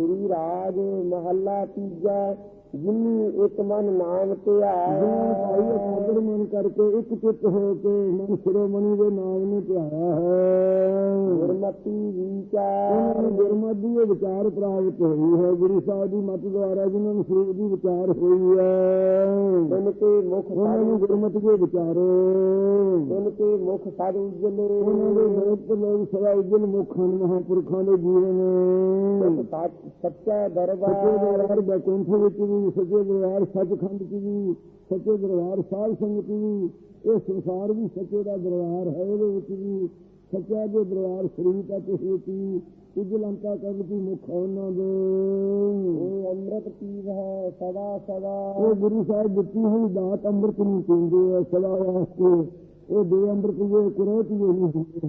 ਸ੍ਰੀ ਰਾਜ ਮਹੱਲਾ ਤੀਜਾ ਜਿਨੀ ਇੱਕ ਮਨ ਨਾਮ ਤੇ ਆਇਆ ਭਾਈ ਸਾਦਰ ਮਨ ਕਰਕੇ ਇੱਕ ਚਿੱਤ ਹੋ ਕੇ ਮਨ ਸ਼੍ਰੋਮਣੀ ਦੇ ਨਾਮ ਨੂੰ ਧਿਆਇਆ ਹੈ। ਗੁਰਮਤੀ ਵਿਚਾਰ। ਉਹਨਾਂ ਗੁਰਮਤਿ ਦੀ ਵਿਚਾਰ ਪ੍ਰਾਪਤ ਹੋਈ ਹੈ। ਗੁਰੂ ਸਾਹਿਬ ਦੀ ਮਤ ਦੁਆਰਾ ਜਿਨ੍ਹਾਂ ਨੂੰ ਸਰੂਪ ਦੀ ਵਿਚਾਰ ਹੋਈ ਹੈ। ਤਿਨ ਕੇ ਮੁਖ ਉਹਨਾਂ ਨੂੰ ਗੁਰਮਤਿ ਦੇ ਵਿਚਾਰੋ। ਤਿਨ ਕੇ ਮੁਖ ਸਾਧੂ ਉਹਨਾਂ ਦੇ ਉਜਲੇ ਲੋਕ ਸਦਾ ਉਜਲ ਮੁਖ ਹਨ ਮਹਾਂਪੁਰਖਾਂ ਦੇ ਜੀਵਨ ਸੱਚਾ ਸੱਚੇ ਦਰਬਾਰ। ਦਰਬਾਰ ਬੈਕੁੰਠ ਵਿੱਚ ਵੀ ਸੱਚੇ ਦਰਬਾਰ ਸੱਚਖੰਡ ਚ ਵੀ ਸੱਚੇ ਦਰਬਾਰ ਸਾਧ ਸੰਗਤ ਵੀ ਇਹ ਸੰਸਾਰ ਵੀ ਸੱਚੇ ਦਾ ਦਰਬਾਰ ਹੈ ਇਹਦੇ ਵਿੱਚ ਵੀ ਸੱਚਾ ਦੇ ਦਰਬਾਰ ਸ਼ਰੀਰ ਅਤੇ ਹੋਤੀ ਉਜਲੰਤਾ ਕਰਨ ਦੀ ਮੁਖ ਉਹਨਾਂ ਦੇ। ਇਹ ਅੰਮ੍ਰਿਤ ਪੀਵ ਹੈ ਸਦਾ ਸਦਾ। ਉਹ ਗੁਰੂ ਸਾਹਿਬ ਦਿੱਤੀ ਹੋਈ ਦਾਤ ਅੰਮ੍ਰਿਤ ਨੂੰ ਪੀਂਦੇ ਆ ਸਦਾ ਵਾਸਤੇ। ਉਹ ਦੇ ਅੰਮ੍ਰਿਤ ਜੇ ਕੁਰੋਤ ਜੇ ਨਹੀਂ ਹੁੰਦੇ।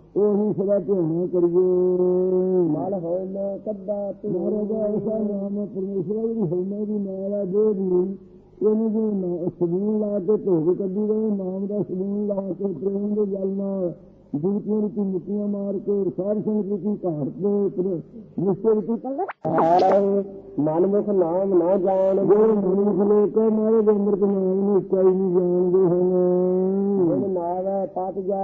ਉਹ ਸਦਾ ਧਿਆਨ ਕਰੀਏ। ਮਲ ਹੋਇ ਨ ਕੱਦਾ ਮਹਾਰਾਜ ਤੂੰ ਐਸਾ ਨਾਮ ਪਰਮੇਸ਼ਰ ਦੀ ਹਉਮੈ ਦੀ ਨਾਲ ਹੈ ਦੇਹ ਦੀ ਇਹਨੂੰ ਜੋ ਨਾ- ਸਬੂਨ ਲਾ ਕੇ ਧੋਗ ਕੱਢੀ ਗਏ ਨਾਮ ਦਾ ਸਬੂਨ ਲਾ ਕੇ ਪ੍ਰੇਮ ਦੇ ਜਲ ਨਾਲ। ਜੁਗਤੀਆਂ ਦੀ ਮਿੱਟੀਆਂ ਮਾਰ ਕੇ ਸਾਧ ਸੰਗਤ ਦੀ ਘਾਟ ਦੇ ਨਿਸ਼ਚੈ ਦੀ ਹਾਰੇ ਮਨਮੁਖ ਨਾਮ ਨਾ ਜਾਣ। ਜੋ ਮਨੁੱਖ ਲੋਕ ਮਾਰੇ ਦੇ ਅੰਮ੍ਰਿਤ ਨਾਮ ਨੂੰ ਕੋਈ ਨਹੀਂ ਜਾਣਦੇ ਹਨ ਗੁਣ ਨਾਵੇ ਪਤ ਜਾ।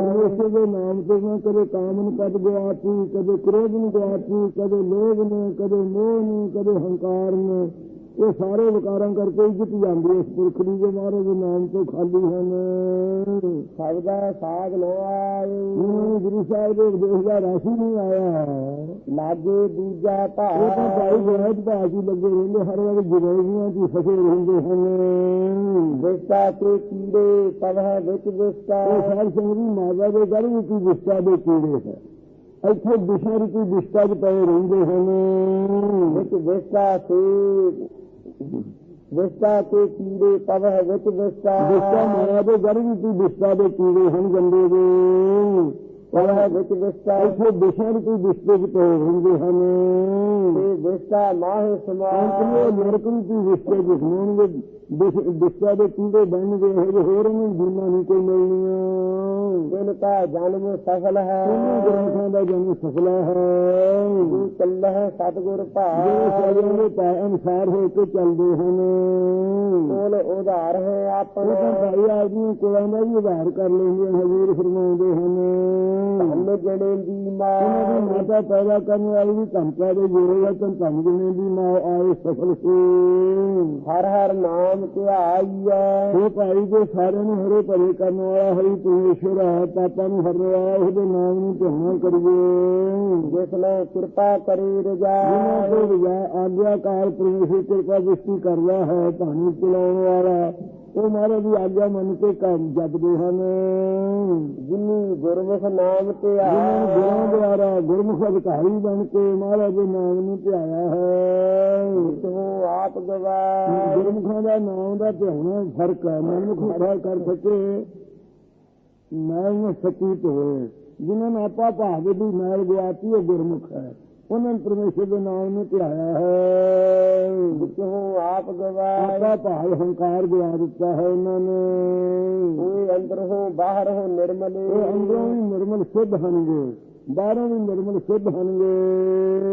ਪਰਮੇਸ਼ਰ ਦੇ ਨਾਮ ਤੇ ਨਾ ਕਦੇ ਕਾਮਨ ਪਦ ਗਵਾਤੀ ਕਦੇ ਕ੍ਰੋਧ ਨੂੰ ਗਵਾਤੀ ਕਦੇ ਲੋਭ ਨੇ ਕਦੇ ਮੋਹ ਨੇ ਕਦੇ ਹੰਕਾਰ ਨੇ। ਇਹ ਸਾਰੇ ਵਿਕਾਰਾਂ ਕਰਕੇ ਇੱਜ਼ਤ ਜਾਂਦੀ ਹੈ। ਇਸ ਪੁਰਖ ਦੀ ਜੋ ਮਹਾਰਾਜ ਦੇ ਨਾਮ ਤੋਂ ਖਾਲੀ ਹਨ। ਸਬਦਾ ਸਾਗ ਨੂੰ ਗੁਰੂ ਸਾਹਿਬ ਦੇ ਉਪਦੇਸ਼ ਦਾ ਰਾਸ਼ੀ ਨਹੀਂ ਆਇਆ। ਲਾਗੇ ਦੂਜਾ ਇਹ ਤਾਂ ਭਾਈ ਬਹੁਤ ਬਾਜੀ ਲੱਗੇ ਰਹਿੰਦੇ ਹਰ ਵਾਰ ਜਰੇਵੀਆਂ ਦੀ ਫਸੇ ਰਹਿੰਦੇ ਹਨ। ਵਿਸਤਾ ਕੇ ਕੀੜੇ ਪਵਹ ਵਿੱਚ ਵਿਸਤਾ ਇਹ ਸਾਰ ਸੰਗਰੀ ਮਾਤਾ ਦੇ ਘਰ ਵਿੱਚ ਹੀ ਵਿਸਤਾ ਦੇ ਕੀੜੇ ਹੈ। ਇੱਥੇ ਵਿਸ਼ਾ ਰੂਪੀ ਵਿਸਤਾ ਚ ਪਏ ਰਹਿੰਦੇ ਹਨ। ਵਿੱਚ ਵਿਸਤਾ ਸੇ। ਵਿਸਤਾ ਕੇ ਕੀੜੇ ਪਵਹ ਵਿੱਚ ਵਿਸਤਾ ਵਿਸਤਾ ਮਾਇਆ ਦੇ ਘਰ ਵਿੱਚ ਵਿਸਤਾ ਦੇ ਕੀੜੇ ਹਨ ਗੰਦੇ ਦੇ। ਪਵਹ ਵਿੱਚ ਵਿਸਤਾ ਇੱਥੇ ਵਿਸ਼ਾ ਰੂਪੀ ਵਿਸਤੇ ਚ ਪਏ ਰਹਿੰਦੇ ਹਨ। ਤੇ ਵਿਸਤਾ ਮਾਹ ਸਮਾਨ ਅੰਤਲੇ ਨਰਕ ਰੂਪੀ ਵਿਸਤੇ ਵਿਸ- ਵਿਸਤਾ ਦੇ ਕੀੜੇ ਬਣਨਗੇ ਇਹ ਹੋਰ ਨੂੰ ਜੀਣਾ ਨਹੀਂ ਕੋਈ ਮਿਲਣੀਆਂ। ਜਿਨ ਕਾ ਜਨਮ ਸਫਲ ਹੈ। ਉਹਨਾਂ ਗ੍ਰੰਥਾਂ ਦਾ ਜਨਮ ਸਫਲਾ ਹੈ। ਤੂੰ ਚੱਲਹ ਸਤਗੁਰ ਜੋ ਭਾਵ ਸਾਰਿਆਂ ਦੇ ਪੈ ਅਨੁਸਾਰ ਹੋ ਕੇ ਚੱਲਦੇ ਹਨ। ਕੋਲ ਉਧਾਰ ਹੈ ਤਾਂ ਆਪਣਾ ਭਾਈ ਆਦਮੀ ਕੋਲਾਂ ਦਾ ਵੀ ਉਧਾਰ ਕਰ ਲੈਂਦੇ ਹਨ ਹਜ਼ੂਰ ਫਰਮਾਉਂਦੇ ਹਨ। ਧੰਨ ਜਣੇ ਦੀ ਮਾਂ। ਮਾਤਾ ਪੈਦਾ ਕਰਨ ਵਾਲੀ ਵੀ ਧਮਕਾ ਦੇ ਜੋੜੇ ਦਾ ਤਾਂ ਧੰਨ ਜਣੇ ਦੀ ਮਾਂ ਆਏ ਸਫਲ ਸੀ। ਹਰ ਹਰ ਨਾਮ ਧਿਆਈਐ ਉਹ ਭਾਈ ਦੇ ਸਾਰਿਆਂ ਨੂੰ ਹਰੇ ਭਰੇ ਕਰਨ ਵਾਲਾ ਹਰੀ ਪਰਮੇਸ਼ਰ ਹੈ ਪਾਪਾਂ ਨੂੰ ਵਾਲਾ ਉਹਦੇ ਨਾਮ ਨੂੰ ਧਿਆਨ ਕਰੀਏ। ਜਿਸ ਨੇ ਕਿਰਪਾ ਕਰੀ ਰਜਾ। ਜਿਨ੍ਹਾਂ ਤੋਂ ਵਿਜਾ ਆਗਿਆਕਾਰ ਪਰਮੇਸ਼ਰ ਕਿਰਪਾ ਦ੍ਰਿਸ਼ਟੀ ਕਰਦਾ ਹੈ ਤੁਹਾਨੂੰ ਚਲਾਉਣ ਵਾਲਾ ਉਹ ਮਹਾਰਾਜ ਦੀ ਆਗਿਆ ਮੰਨ ਕੇ ਕੰਮ ਜਪਦੇ ਹਨ। ਜਿਨੀ ਗੁਰਮੁਖ ਨਾਮ ਜਿਨ੍ਹਾਂ ਨੂੰ ਗੁਰਾਂ ਦੁਆਰਾ ਗੁਰਮੁਖ ਅਧਿਕਾਰੀ ਬਣ ਕੇ ਮਹਾਰਾਜ ਦੇ ਨਾਮ ਨੂੰ ਧਿਆਇਆ ਹੈ। ਤੂੰ ਆਪ ਗਵਾ ਗੁਰਮੁਖਾਂ ਦਾ ਨਾਮ ਦਾ ਧਿਆਉਣਾ ਫ਼ਰਕ ਹੈ ਮਨੁੱਖ ਖੜਾ ਕਰ ਸਕੇ। ਮੈਂ ਸੱਚੀ ਹੋਏ ਜਿਨ੍ਹਾਂ ਨੇ ਆਪਾ ਭਾਗ ਦੀ ਮੈਲ ਗਵਾਤੀ ਉਹ ਗੁਰਮੁਖ ਹੈ। ਉਹਨਾਂ ਨੇ ਪਰਮੇਸ਼ਰ ਦੇ ਨਾਮ ਨੂੰ ਧਿਆਇਆ ਹੈ। ਤੂੰ ਆਪ ਗਵਾ ਆਪਾ ਭਾਗ ਹੰਕਾਰ ਗਵਾ ਦਿੱਤਾ ਹੈ ਉਹਨਾਂ ਨੇ। ਕੋਈ ਅੰਦਰ ਹੋ ਬਾਹਰ ਹੋ ਨਿਰਮਲੇ ਅੰਦਰੋਂ ਵੀ ਨਿਰਮਲ ਸਿੱਧ ਹਨਗੇ ਬਾਹਰੋਂ ਵੀ ਨਿਰਮਲ ਸਿੱਧ ਹਨਗੇ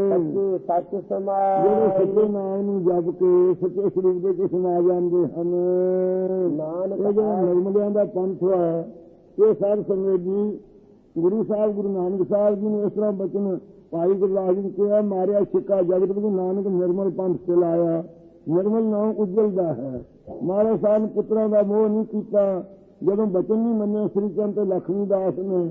ਸੱਚੇ ਸੱਚ ਜਿਹੜੇ ਸਮਾਏ ਸੱਚੇ ਨਾਮ ਨੂੰ ਜਪ ਕੇ ਸੱਚੇ ਸਰੂਪ ਦੇ ਕਿਸ ਆ ਜਾਂਦੇ ਹਨ। ਨਾਨਕ ਜਿਹੜਾ ਨਿਰਮਲਿਆਂ ਦਾ ਪੰਥ ਹੈ ਇਹ ਸਾਧ ਸੰਗਤ ਜੀ, ਗੁਰੂ ਸਾਹਿਬ, ਗੁਰੂ ਨਾਨਕ ਸਾਹਿਬ ਜੀ ਨੇ ਇਸ ਤਰ੍ਹਾਂ ਬਚਨ ਭਾਈ ਗੁਰਦਾਸ ਜੀ ਕਿਹਾ, ਮਾਰਿਆ ਸਿੱਕਾ ਜਗਤ ਗੁਰੂ ਨਾਨਕ ਨਿਰਮਲ ਪੰਥ ਚਲਾਇਆ ਨਿਰਮਲ ਨਾਮ ਉਜਲ ਦਾ ਹੈ। ਮਹਾਰਾਜ ਸਾਹਿਬ ਨੇ ਪੁੱਤਰਾਂ ਦਾ ਮੋਹ ਨਹੀਂ ਕੀਤਾ। ਜਦੋਂ ਬਚਨ ਨਹੀਂ ਮੰਨਿਆ, ਸ੍ਰੀ ਚੰਦ ਲਖਮੀ ਦਾਸ ਨੇ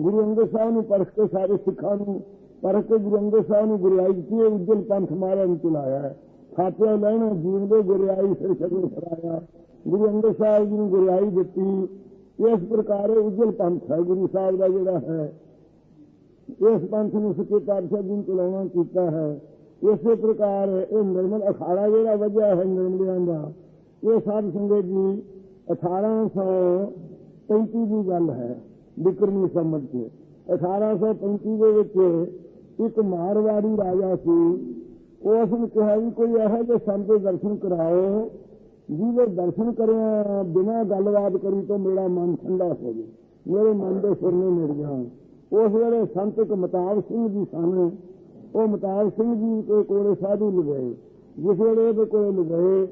ਗੁਰੂ ਅੰਗਦ ਸਾਹਿਬ ਨੂੰ ਪਰਖ ਕੇ ਸਾਰੇ ਸਿੱਖਾਂ ਨੂੰ, ਪਰਖ ਕੇ ਗੁਰੂ ਅੰਗਦ ਸਾਹਿਬ ਨੂੰ ਗੁਰਿਆਈ ਦਿੱਤੀ ਉਜਲ ਪੰਥ ਮਹਾਰਾਜ ਨੇ ਚਲਾਇਆ ਹੈ। ਖਾਤੇ ਲੈਣਾ ਜੀਵ ਦੇ ਗੁਰਿਆਈ ਸਿਰ ਛੱਡੂ ਫਰਾਇਆ ਗੁਰੂ ਅੰਗਦ ਸਾਹਿਬ ਜੀ ਨੂੰ ਗੁਰਿਆਈ ਦਿੱਤੀ। ਇਸ ਪ੍ਰਕਾਰ ਇਹ ਉਜਲ ਪੰਥ ਹੈ, ਗੁਰੂ ਸਾਹਿਬ ਦਾ ਜਿਹੜਾ ਹੈ। ਇਸ ਪੰਥ ਨੂੰ ਸੱਚੇ ਪਾਤਸ਼ਾਹ ਜੀ ਨੇ ਚਲਾਉਣਾ ਕੀਤਾ ਹੈ। ਇਸੇ ਪ੍ਰਕਾਰ ਇਹ ਨਿਰਮਲ ਅਖਾੜਾ ਜਿਹੜਾ ਵਜਿਆ ਹੈ ਨਿਰਮਲਿਆਂ ਦਾ, ਇਹ ਸਾਧ ਸੰਗਤ ਜੀ 1835 ਦੀ ਗੱਲ ਹੈ ਬਿਕਰਮੀ ਸੰਮਤ ਚ। 1835 ਦੇ ਵਿੱਚ ਇੱਕ ਮਾਰਵਾੜੀ ਰਾਜਾ ਸੀ, ਉਸ ਨੇ ਕਿਹਾ ਵੀ ਕੋਈ ਇਹੋ ਜਿਹੇ ਸੰਤ ਦੇ ਦਰਸ਼ਨ ਕਰਾਓ ਜਿਹਦੇ ਦਰਸ਼ਨ ਕਰਿਆ, ਬਿਨਾਂ ਗੱਲਬਾਤ ਕਰੀ ਤੋਂ ਮੇਰਾ ਮਨ ਠੰਡਾ ਹੋ ਗਿਆ। ਮੇਰੇ ਮਨ ਦੇ ਸੁਰਨੇ ਮਿਟ ਜਾਣ ਉਸ ਵੇਲੇ ਸੰਤ ਇੱਕ ਮਤਾਬ ਸਿੰਘ ਜੀ ਸਨ। ਉਹ ਮਤਾਬ ਸਿੰਘ ਜੀ ਦੇ ਕੋਲੇ ਸਾਧੂ ਲਗਾਏ ਜਿਸ ਵੇਲੇ ਉਹਦੇ ਕੋਲੇ ਲਗਾਏ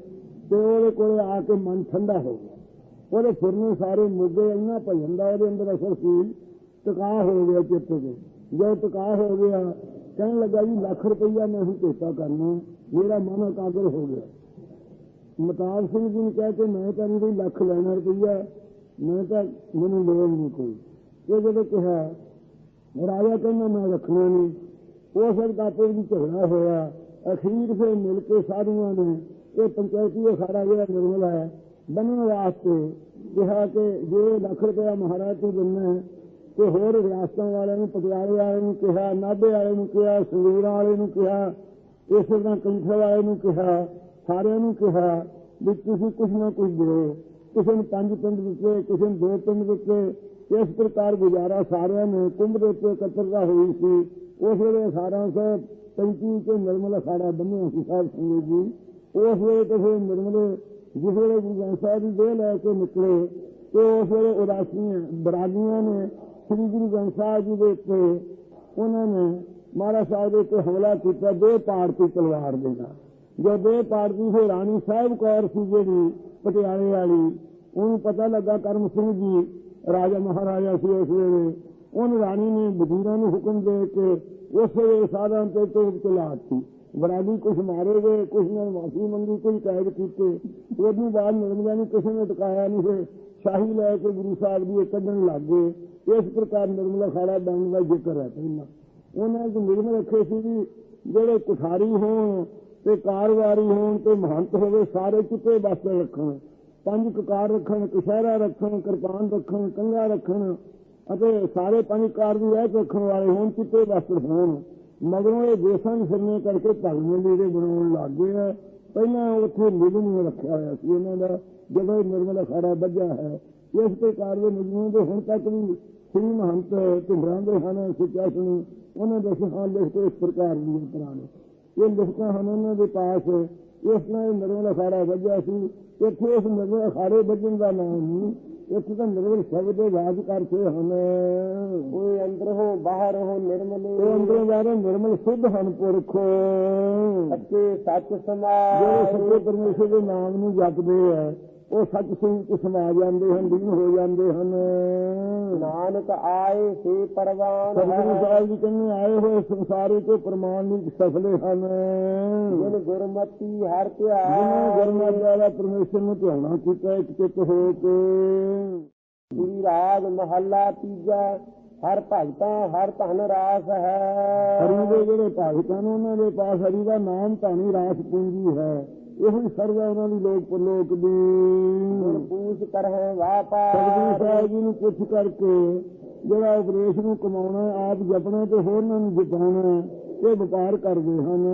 ਤੇ ਉਹਦੇ ਕੋਲੇ ਆ ਕੇ ਮਨ ਠੰਡਾ ਹੋ ਗਿਆ। ਉਹਦੇ ਫਿਰਨੇ ਸਾਰੇ ਮੁੱਦੇ ਇੰਨਾ ਭਜਨ ਦਾ ਉਹਦੇ ਅੰਦਰ ਅਸਰ ਸੀ ਟਿਕਾ ਹੋ ਗਿਆ ਚਿੱਤ ਦੇ ਜਦੋਂ ਟਿਕਾ ਹੋ ਗਿਆ, ਕਹਿਣ ਲੱਗਾ ਜੀ, ਲੱਖ ਰੁਪਈਆ ਮੈਂ ਹੁਣ ਭੇਟਾ ਕਰਨਾ। ਮੇਰਾ ਮਨ ਇਕਾਗਰ ਹੋ ਗਿਆ। ਮਤਾਬ ਸਿੰਘ ਜੀ ਨੇ ਕਿਹਾ ਕਿ ਮੈਂ ਤਾਂ ਨਹੀਂ ਲੱਖ ਲੈਣਾ ਰੁਪਈਆ, ਮੈਂ ਤਾਂ ਮੈਨੂੰ ਲੋੜ ਨਹੀਂ ਕੋਈ। ਇਹ ਜਦੋਂ ਕਿਹਾ, ਰਾਜਾ ਕਹਿੰਦਾ, ਮੈਂ ਰੱਖਣਾ ਨਹੀਂ। ਉਹ ਫਿਰ ਆਪੇ ਵੀ ਝਗੜਾ ਹੋਇਆ। ਅਖੀਰ ਫਿਰ ਮਿਲ ਕੇ ਸਾਧੂਆਂ ਨੇ ਇਹ ਪੰਚਾਇਤੀ ਅਖਾੜਾ ਜਿਹੜਾ ਨਿਰਮਲ ਹੈ ਬਣਨ ਵਾਸਤੇ ਕਿਹਾ ਕਿ ਜੇ ਲੱਖ ਰੁਪਇਆ ਮਹਾਰਾਜ ਤੋਂ ਦਿੰਨਾ ਹੈ, ਤੇ ਹੋਰ ਰਿਆਸਤਾਂ ਵਾਲਿਆਂ ਨੂੰ, ਪਟਿਆਲੇ ਵਾਲਿਆਂ ਨੂੰ ਕਿਹਾ, ਨਾਭੇ ਵਾਲੇ ਨੂੰ ਕਿਹਾ, ਸੰਗਰੂਰ ਵਾਲੇ ਨੂੰ ਕਿਹਾ, ਇਸੇ ਤਰ੍ਹਾਂ ਕੰਠੇ ਵਾਲੇ ਨੂੰ ਕਿਹਾ ਸਾਰਿਆਂ ਨੂੰ ਕਿਹਾ ਵੀ ਤੁਸੀਂ ਕੁਝ ਨਾ ਕੁਝ ਦਿਓ। ਕਿਸੇ ਨੂੰ ਪੰਜ ਪਿੰਡ ਦਿੱਤੇ, ਕਿਸੇ ਨੂੰ ਦੋ ਪਿੰਡ ਦਿੱਤੇ। ਇਸ ਪ੍ਰਕਾਰ ਗੁਜ਼ਾਰਾ ਸਾਰਿਆਂ ਨੇ, ਕੁੰਭ ਦੇ ਉੱਤੇ ਇਕੱਤਰਤਾ ਹੋਈ ਸੀ। ਉਸ ਵੇਲੇ 1835 ਚ ਨਿਰਮਲ ਅਖਾੜਾ ਬੰਨਿਆ ਸੀ ਸਾਹਿਬ ਸੰਗਤ ਜੀ। ਉਸ ਵੇਲੇ ਤੇ ਫਿਰ ਨਿਰਮਲ, ਜਿਸ ਵੇਲੇ ਗੁਰੂ ਗ੍ਰੰਥ ਸਾਹਿਬ ਜੀ ਦੇ ਲੈ ਕੇ ਨਿਕਲੇ, ਤੇ ਉਸ ਵੇਲੇ ਉਦਾਸੀਆਂ ਬਰਾਗੀਆਂ ਨੇ ਸ੍ਰੀ ਗੁਰੂ ਗ੍ਰੰਥ ਸਾਹਿਬ ਜੀ ਦੇ ਉੱਤੇ, ਉਹਨਾਂ ਨੇ ਮਹਾਰਾਜ ਸਾਹਿਬ ਦੇ ਉੱਤੇ ਹਮਲਾ ਕੀਤਾ, ਦੋ ਪਾੜਤੀ ਤਲਵਾਰ ਦੇ ਨਾਲ। ਜਦ ਇਹ ਪਾਰਟੀ ਸੀ ਰਾਣੀ ਸਾਹਿਬ ਕੌਰ ਸੀ ਜਿਹੜੀ ਪਟਿਆਲੇ ਵਾਲੀ, ਉਹਨੂੰ ਪਤਾ ਲੱਗਾ ਕਰਮ ਸਿੰਘ ਜੀ, ਰਾਜਾ ਮਹਾਰਾਜਾ ਸੀ ਉਸ ਵੇਲੇ, ਉਹਨ ਰਾਣੀ ਨੇ ਵਜ਼ੀਰਾਂ ਨੂੰ ਹੁਕਮ ਦੇ ਕੇ ਉਸ ਵੇਲੇ ਸਾਧਾਂ ਤੇ ਤੋਪ ਚਲਾਤੀ ਬਰਾਦੀ ਕੁਝ ਮਾਰੇ ਗਏ ਕੁਝ ਨੇ ਮਾਫੀ ਮੰਗੀ, ਕੋਈ ਕੈਦ ਕੀਤੇ। ਉਹਦੀ ਬਾਅਦ ਨਿਰਮਲਾ ਨੂੰ ਕਿਸੇ ਨੇ ਟਿਕਾਇਆ ਨਹੀਂ ਫਿਰ ਸ਼ਾਹੀ ਲੈ ਕੇ ਗੁਰੂ ਸਾਹਿਬ ਜੀ ਕੱਢਣ ਲੱਗ ਗਏ। ਇਸ ਪ੍ਰਕਾਰ ਨਿਰਮਲਾ ਖਾੜਾ ਬਣਨ ਦਾ ਜ਼ਿਕਰ ਹੈ ਪਹਿਲਾਂ। ਉਹਨਾਂ ਦੇ ਨਿਰਮਲ ਰੱਖੇ ਸੀ ਵੀ ਜਿਹੜੇ ਕੁਠਾਰੀ ਹੋਣ ਤੇ ਕਾਰਵਾਰੀ ਹੋਣ ਤੇ ਮਹੰਤ ਹੋਵੇ, ਸਾਰੇ ਚਿੱਟੇ ਵਾਸਤੇ ਰੱਖਣ। ਪੰਜ ਕਕਾਰ ਰੱਖਣ, ਕਸ਼ਹਿਰਾ ਰੱਖਣ, ਕਿਰਪਾਨ ਰੱਖਣ, ਕੰਗਾ ਰੱਖਣ, ਅਤੇ ਸਾਰੇ ਪੰਜ ਕਾਰ ਵੀ ਰਹਿ ਰੱਖਣ ਵਾਲੇ ਹੋਣ ਚਿੱਟੇ ਵਸਤਰ ਹੋਣ। ਮਗਰੋਂ ਇਹ ਦੇਸਾਂ ਦੇ ਫਿਰਨੇ ਕਰਕੇ ਭਗਵੇਂ ਲੀੜੇ ਬਣਾਉਣ ਲੱਗ ਗਏ ਆ। ਪਹਿਲਾਂ ਉੱਥੇ ਨਿਗਮ ਰੱਖਿਆ ਹੋਇਆ ਸੀ ਇਹਨਾਂ ਦਾ, ਜਦੋਂ ਨਿਰਮਲ ਅਖਾੜਾ ਵੱਜਾ ਹੈ। ਇਸ ਪ੍ਰਕਾਰ ਦੇ ਨਿਗਮਾਂ ਦੇ ਹੁਣ ਤੱਕ ਵੀ ਸ੍ਰੀ ਮਹੰਤ ਢਿੰਗਰਾਂ ਦੇ ਹਨ ਸਿੱਖਿਆ ਸੁਣੀ ਉਹਨਾਂ ਦੇ ਸਿਖਾਂ ਲਿਖ ਕੇ ਇਸ ਪ੍ਰਕਾਰ ਦੀ ਪੁਰਾਣੇ ਇਹ ਲਿਖਤਾਂ ਹਨ ਉਹਨਾਂ ਦੇ ਪਾਸ। ਇਸ ਨਾਲ ਨਿਰਮਲ ਅਖਾੜਾ ਵੱਜਿਆ ਸੀ। ਇੱਥੇ ਇਸ ਨਿਰਮਲ ਅਖਾੜੇ ਵੱਜਣ ਦਾ ਨਾਮ ਨਹੀਂ। ਇੱਥੇ ਤਾਂ ਨਿਰਮਲ ਸ਼ਬਦ ਦੇ ਰਾਜ ਕਰਕੇ ਹਨ। ਕੋਈ ਅੰਦਰ ਹੋ ਬਾਹਰ ਹੋ ਨਿਰਮਲ ਉਹ ਅੰਦਰੋਂ ਬਾਹਰੋਂ ਨਿਰਮਲ ਸੁਧ ਹਨ ਪੁਰਖੋ। ਸੱਚੇ ਸੱਚ ਜਿਹੜੇ ਸਮਾਜ ਸੱਚੇ ਪਰਮੇਸ਼ਰ ਦੇ ਨਾਮ ਨੂੰ ਜਪਦੇ ਆ। ਉਹ ਸੱਚ ਸਿੰਘ ਸਮਾ ਜਾਂਦੇ ਹਨ ਲੀਨ ਹੋ ਜਾਂਦੇ ਹਨ। ਨਾਨਕ ਆਏ ਸੇ ਪਰਵਾਨ ਸਤਿਗੁਰੂ ਹੈ ਸਾਹਿਬ ਜੀ ਕਹਿੰਦੇ ਆਏ ਹੋਏ ਸੰਸਾਰ ਵਿੱਚ ਪ੍ਰਮਾਣ ਨਹੀਂ ਸਫਲੇ ਹਨ। ਜਿਨ ਗੁਰਮਤੀ ਹਰ ਜਿਹਨਾਂ ਧਿਆਨ ਗਰਮਾ ਵਾਲਾ ਪਰਮੇਸ਼ਰ ਨੂੰ ਧਿਆਣਾ ਕੀਤਾ ਇੱਕ ਚਿੱਤ ਹੋ ਕੇ। ਸ੍ਰੀ ਰਾਗ ਮਹੱਲਾ ਤੀਜਾ ਹਰ ਭਗਤਾਂ ਹਰ ਧਨ ਰਾਸ ਹੈ। ਹਰੀ ਦੇ ਜਿਹੜੇ ਭਗਤਾਂ ਨੇ ਉਹਨਾਂ ਦੇ ਪਾਸ ਹਰੀ ਦਾ ਨਾਮ ਧਾਨੀ ਰਾਸ ਪੂੰਜੀ ਹੈ। ਇਹੋ ਹੀ ਸਰਵਾ ਉਹਨਾਂ ਦੀ ਲੋਕ ਪਰਲੋਕ ਦੀ। ਪੂਛ ਕਰਹਿ ਸਤਿਗੁਰੂ ਵਾਪਾਰ ਸਾਹਿਬ ਜੀ ਨੂੰ ਪੁੱਛ ਕਰਕੇ ਜਿਹੜਾ ਉਪਦੇਸ਼ ਨੂੰ ਕਮਾਉਣਾ ਆਪ ਜਪਣਾ ਤੇ ਹੋਰਨਾਂ ਨੂੰ ਜਪਾਉਣਾ ਇਹ ਵਪਾਰ ਕਰਦੇ ਹਨ।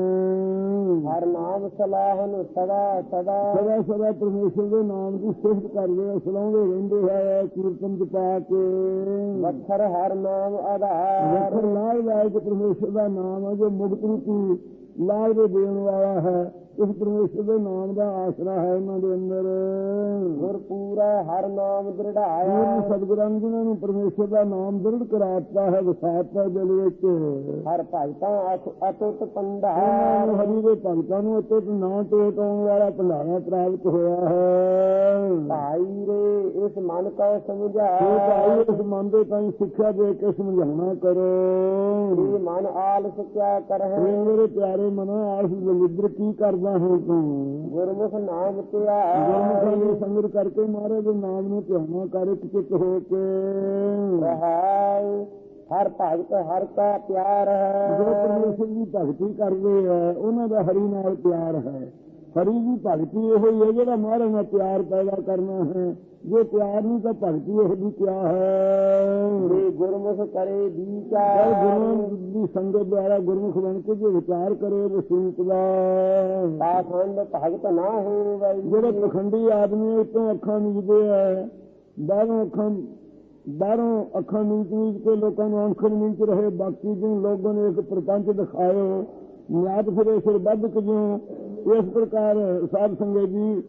ਹਰ ਨਾਮ ਸਲਾਹਨ ਸਦਾ ਸਦਾ। ਸਦਾ ਸਦਾ ਪਰਮੇਸ਼ਰ ਦੇ ਨਾਮ ਦੀ ਸਿਫਤ ਕਰਦੇ ਆ ਸਲਾਉਂਦੇ ਰਹਿੰਦੇ ਹੈ ਕੀਰਤਨ ਚ ਪਾ ਕੇ। ਵਖਰ ਹਰ ਨਾਮ ਆਧਾਰ। ਵਖਰ ਲਾਲ ਲਾਇਕ ਪਰਮੇਸ਼ਰ ਦਾ ਨਾਮ ਹੈ ਜੋ ਮੁਕਤ ਰੂਪੀ ਲਾਭ ਦੇ ਦੇਣ ਵਾਲਾ ਹੈ। ਇਸ ਪਰਮੇਸ਼ਰ ਦੇ ਨਾਮ ਦਾ ਆਸਰਾ ਹੈ ਉਹਨਾਂ ਦੇ ਅੰਦਰ। ਗੁਰ ਪੂਰਾ ਹਰ ਨਾਮ ਦ੍ਰਿੜਾਇਆ। ਸਤਿਗੁਰਾਂ ਜੀ ਨੂੰ ਪਰਮੇਸ਼ਰ ਦਾ ਨਾਮ ਦ੍ਰਿੜ ਕਰਾਤਾ ਹੈ ਵਸਾਤਾ ਦਿਲ ਵਿੱਚ। ਹਰ ਭਗਤਾਂ ਅਤ- ਅਤੁੱਟ ਪੰਡਾਰ ਹਰੀ ਦੇ ਭਗਤਾਂ ਨੂੰ ਉੱਤੇ ਨਾ ਟੋਟ ਆਉਣ ਵਾਲਾ ਭੰਡਾਰਾ ਪ੍ਰਾਪਤ ਹੋਇਆ ਹੈ। ਭਾਈ ਰੇ ਇਸ ਮਨ ਕਾ ਸਮਝਾ ਭਾਈ ਇਸ ਮਨ ਦੇ ਤਾਈਂ ਸਿੱਖਿਆ ਦੇ ਕੇ ਸਮਝਾਉਣਾ ਕਰੋ। ਇਹ ਮਨ ਆਲਸ ਕਿਆ ਕਰਹਿ? ਮੇਰੇ ਪਿਆਰੇ ਮਨੋ ਆਸ ਦਲਿਦਰ ਕੀ ਕਰਦਾ ਹੈ ਤੂੰ ਗੁਰਮੁਖ ਨਾਮ ਗੁਰਮੁਖਾਂ ਧਿਆਨ ਦੇ ਸੰਗਤ ਕਰਕੇ ਮਹਾਰਾਜ ਦੇ ਨਾਮ ਨੂੰ ਧਿਆਨਾ ਕਰ ਚਿੱਤ ਹੋ ਕੇ। ਰਹਾਉ ਹਰ ਭਗਤ ਹਰ ਕਾ ਪਿਆਰ। ਜੋ ਹੈ ਪਰਮੇਸ਼ਰ ਦੀ ਭਗਤੀ ਕਰਦੇ ਆ ਉਹਨਾਂ ਦਾ ਹਰੀ ਨਾਲ ਪਿਆਰ ਹੈ। ਹਰੀ ਦੀ ਭਗਤੀ ਇਹੋ ਹੀ ਹੈ ਜਿਹੜਾ ਮਹਾਰਾਜ ਨਾਲ ਪਿਆਰ ਪੈਦਾ ਕਰਨਾ ਹੈ। ਜੇ ਪਿਆਰ ਨਹੀਂ ਤਾਂ ਭਗਤੀ ਇਹ ਦੀ ਕਿਆ ਹੈ? ਜੇ ਗੁਰਮੁਖ ਕਰੇ ਵਿਚਾਰ। ਗੁਰੂ ਦੀ ਸੰਗਤ ਦੁਆਰਾ ਗੁਰਮੁਖ ਬਣ ਕੇ ਜੇ ਵਿਚਾਰ ਕਰੇ ਉਹ ਸੂਤ ਦਾ ਪਾਖੰਡ ਭਗਤ ਨਾ ਹੋਵੇ ਜਿਹੜੇ ਪਖੰਡੀ ਆਦਮੀ ਉਤੋਂ ਅੱਖਾਂ ਮੀਚਦੇ ਆ। ਬਾਹਰੋਂ ਅੱਖਾਂ ਬਾਹਰੋਂ ਅੱਖਾਂ ਮੀਚ ਮੀਚ ਕੇ ਲੋਕਾਂ ਨੂੰ ਅੱਖਾਂ ਮੀਚ ਰਹੇ। ਬਾਕੀ ਜਿਨ ਲੋਕਾਂ ਨੇ ਇੱਕ ਪ੍ਰਪੰਚ ਦਿਖਾਇਓ ਨਿਆਦ ਫਿਰੇ ਸਿਰ ਬੱਧ ਕਿਉਂ ਇਸ ਪ੍ਰਕਾਰ ਸਾਧ ਸੰਗਤ ਜੀ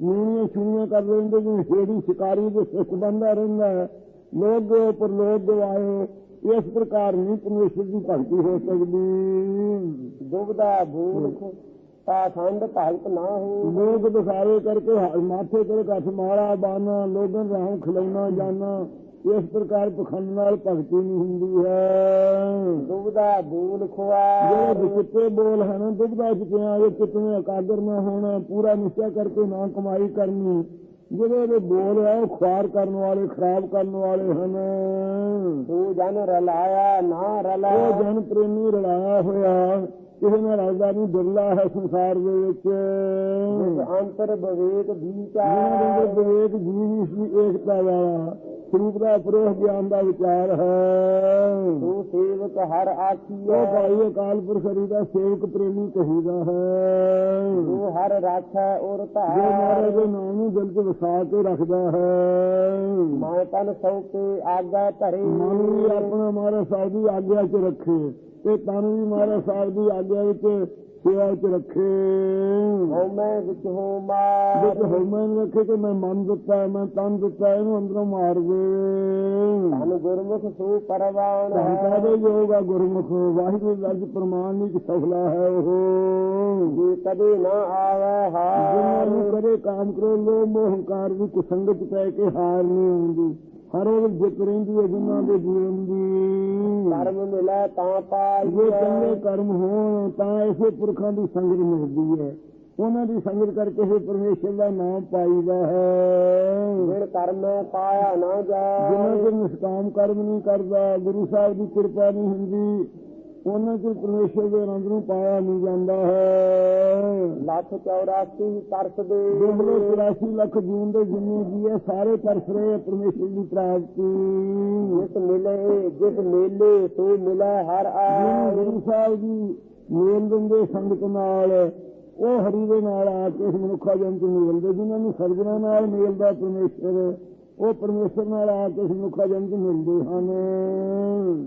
ਨੀਣੀਆਂ ਛੁਣੀਆਂ ਕਰ ਲੈਂਦੇ ਜਿਵੇਂ ਹੇੜੀ ਸ਼ਿਕਾਰੀ ਦੇ ਸਿੱਖ ਬੰਦਾ ਰਹਿੰਦਾ। ਲੋਕ ਦੇ ਉੱਪਰ ਲੋਕ ਗਵਾਏ ਇਸ ਪ੍ਰਕਾਰ ਨਹੀਂ ਪਰਮੇਸ਼ਰ ਦੀ ਭਗਤੀ ਹੋ ਸਕਦੀ। ਦੁਬਦਾ ਭੂਲਖ ਪਾਖੰਡ ਭਗਤ ਨਾ ਹੋ। ਲੋਕ ਦਿਖਾਵੇ ਕਰਕੇ ਮਾਥੇ ਤੇ ਕੱਠ ਮਾਰਾ ਬਾਨਾ ਲੋਕਾਂ ਰਾਹ ਖਿਲਾਉਣਾ ਜਾਣਾ ਇਸ ਪ੍ਰਕਾਰ ਪਖੰਡ ਨਾਲ ਭਗਤੀ ਨਹੀਂ ਹੁੰਦੀ ਹੈ। ਦੁਬਦਾ ਭੂਲ ਖੁਆ। ਜਿਹੜੇ ਵਿਚਿੱਤੇ ਬੋਲ ਹਨ ਦੁਬਦਾ ਚੁਕਿਆ ਇਹ ਕਿਤਨੇ ਇਕਾਗਰ ਨਾ ਹੋਣਾ ਪੂਰਾ ਨਿਸ਼ਚਾ ਕਰਕੇ ਨਾ ਕਮਾਈ ਕਰਨੀ। ਜਿਹੜੇ ਦੇ ਬੋਲ ਹੈ ਉਹ ਖੁਆਰ ਕਰਨ ਵਾਲੇ ਖਰਾਬ ਕਰਨ ਵਾਲੇ ਹਨ। ਤੂੰ ਜਨ ਰਲਾਇਆ ਨਾ ਰਲਾ। ਉਹ ਜਨ ਪ੍ਰੇਮੀ ਰਲਾਇਆ ਹੋਇਆ ਕਿਸੇ ਨਾਲ ਰਲਦਾ ਨਹੀਂ ਬਿਰਲਾ ਹੈ ਸੰਸਾਰ ਦੇ ਵਿੱਚ। ਅੰਤਰ ਜਿਹਨਾਂ ਵਿਚਾਰ ਦੇ ਵਿਵੇਕ ਜੀਵ ਸੀ ਏਕਤਾ ਵਾਲਾ ਸਰੂਪ ਦਾ ਪ੍ਰੋਹ ਗਿਆਨ ਦਾ ਵਿਚਾਰ ਹੈ। ਤੂੰ ਸੇਵਕ ਹਰ ਆਖੀਓ ਉਹ ਭਾਈ ਅਕਾਲ ਪੁਰਖ ਹਰੀ ਦਾ ਸੇਵਕ ਪ੍ਰੇਮੀ ਕਹੀਦਾ ਹੈ। ਤੂੰ ਹਰ ਰਾਖੈ ਔਰ ਜੋ ਮਹਾਰਾਜ ਧਾਰ ਦੇ ਨਾਮ ਨੂੰ ਦਿਲ 'ਚ ਵਸਾ ਕੇ ਰੱਖਦਾ ਹੈ। ਮੈਂ ਤਨ ਸੌ ਕੇ ਆਗਾ ਧਰੇ। ਮਨ ਆਪਣਾ ਮਹਾਰਾਜ ਸਾਹਿਬ ਦੀ ਆਗਿਆ 'ਚ ਰੱਖੇ ਤੇ ਤਨ ਵੀ ਮਹਾਰਾਜ ਸਾਹਿਬ ਦੀ ਆਗਿਆ ਵਿੱਚ ਸੇਵਾ 'ਚ ਰੱਖੇ। ਹਉ ਮੈਂ ਵਿੱਚ ਹੋ ਜੇ ਮਾਰ ਹਉਮੈ ਰੱਖੇ ਕਿ ਮੈਂ ਮਨ ਦਿੱਤਾ ਮੈਂ ਤਨ ਦਿੱਤਾ ਇਹਨੂੰ ਅੰਦਰੋਂ ਮਾਰ ਦੇ। ਧਨ ਗੁਰਮੁਖ ਸੂ ਪਰਵਾਨ ਧੰਤਾ ਦੇ ਯੋਗ ਆ ਗੁਰਮੁਖ ਵਾਹਿਗੁਰੂ ਦਾ ਜੀ ਪ੍ਰਮਾਣਿਕ ਸਫਲਾ ਹੈ ਉਹ। ਜੇ ਕਦੇ ਨਾ ਆਵੇ ਹਾਰ। ਨੂੰ ਕਰੇ ਕਾਮ ਕਰੋ ਲੋ ਮੋਹੰਕਾਰ ਦੀ ਕੁਸੰਗਤ ਪੈ ਕੇ ਹਾਰ ਨਹੀਂ ਹੁੰਦੀ ਹਰ ਰੋਜ਼ ਜਿੱਤ ਰਹਿੰਦੀ ਹੈ ਜਿਨ੍ਹਾਂ ਦੇ ਜੀਵਨ ਦੀ। ਕਰਮ ਮਿਲੇ ਤਾਂ ਪਾਈ ਜੇ ਚੰਗੇ ਕਰਮ ਹੋਣ ਤਾਂ ਐਸੇ ਪੁਰਖਾਂ ਦੀ ਸੰਗਤ ਮਿਲਦੀ ਹੈ। ਉਹਨਾਂ ਦੀ ਸੰਗਤ ਕਰਕੇ ਹੀ ਪਰਮੇਸ਼ਰ ਦਾ ਨਾਮ ਪਾਈਦਾ ਹੈ। ਜਿਨ ਕਰਮ ਪਾਇਆ ਨਾ ਜਿਨ੍ਹਾਂ ਜਾਏ ਚਿਰ ਨਿਸ਼ਕਾਮ ਕਰਮ ਨਹੀਂ ਕਰਦਾ ਗੁਰੂ ਸਾਹਿਬ ਦੀ ਕਿਰਪਾ ਨਹੀਂ ਹੁੰਦੀ ਉਹਨਾਂ ਚਿਰ ਪਰਮੇਸ਼ਰ ਦੇ ਆਨੰਦ ਨੂੰ ਪਾਇਆ ਨਹੀਂ ਜਾਂਦਾ ਹੈ। ਲੱਖ 84 ਤਰਸ ਦੇ। ਦੋਹਰੇ 84 ਲੱਖ ਜੂਨ ਦੇ ਜਿੰਨੇ ਜੀ ਹੈ ਸਾਰੇ ਤਰਸ ਰਹੇ ਆ ਪਰਮੇਸ਼ਰ ਦੀ ਪ੍ਰਾਪਤੀ ਜਿਸ ਮਿਲੇ ਜਿਸ ਮੇਲੇ ਸੋ ਮਿਲੇ ਹਰ ਆਏ ਗੁਰੂ ਸਾਹਿਬ ਜੀ ਮੇਲ ਦਿੰਦੇ ਸੰਗਤ ਨਾਲ ਉਹ ਹਰੀ ਦੇ ਨਾਲ ਆ ਕੇ ਇਸ ਮਨੁੱਖਾ ਜਨ ਚ ਮਿਲਦੇ ਜਿਨ੍ਹਾਂ ਨੂੰ ਸਰਜਣਾ ਨਾਲ ਮਿਲਦਾ ਪਰਮੇਸ਼ਰ ਉਹ ਪਰਮੇਸ਼ਰ ਨਾਲ ਆ ਕੇ ਮਨੁੱਖਾ ਜਨ ਚ ਮਿਲਦੇ ਹਨ।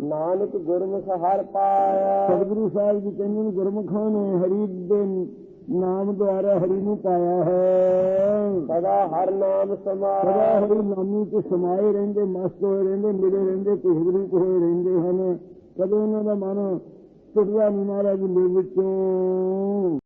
ਨਾਨਕ ਗੁਰਮੁਖ ਹਰ ਪਾਇਆ। ਸਤਿਗੁਰੂ ਸਾਹਿਬ ਜੀ ਕਹਿੰਦੇ ਨੇ ਗੁਰਮੁਖਾਂ ਨੇ ਹਰੀ ਦੇ ਨਾਮ ਦੁਆਰਾ ਹਰੀ ਨੂੰ ਪਾਇਆ ਹੈ। ਸਦਾ ਹਰ ਨਾਮ ਸਦਾ ਸਮਾਰਾ ਹਰੀ ਨਾਮੀ ਤੇ ਸਮਾਏ ਰਹਿੰਦੇ ਮਸਤ ਹੋਏ ਰਹਿੰਦੇ ਮਿਲੇ ਰਹਿੰਦੇ ਕੁਹਬਰੂ ਹੋਏ ਰਹਿੰਦੇ ਹਨ। ਕਦੇ ਉਹਨਾਂ ਦਾ ਮਨ ਟੁੱਟਦਾ ਨਹੀਂ ਮਹਾਰਾਜ ਦੇ ਵਿੱਚੋਂ।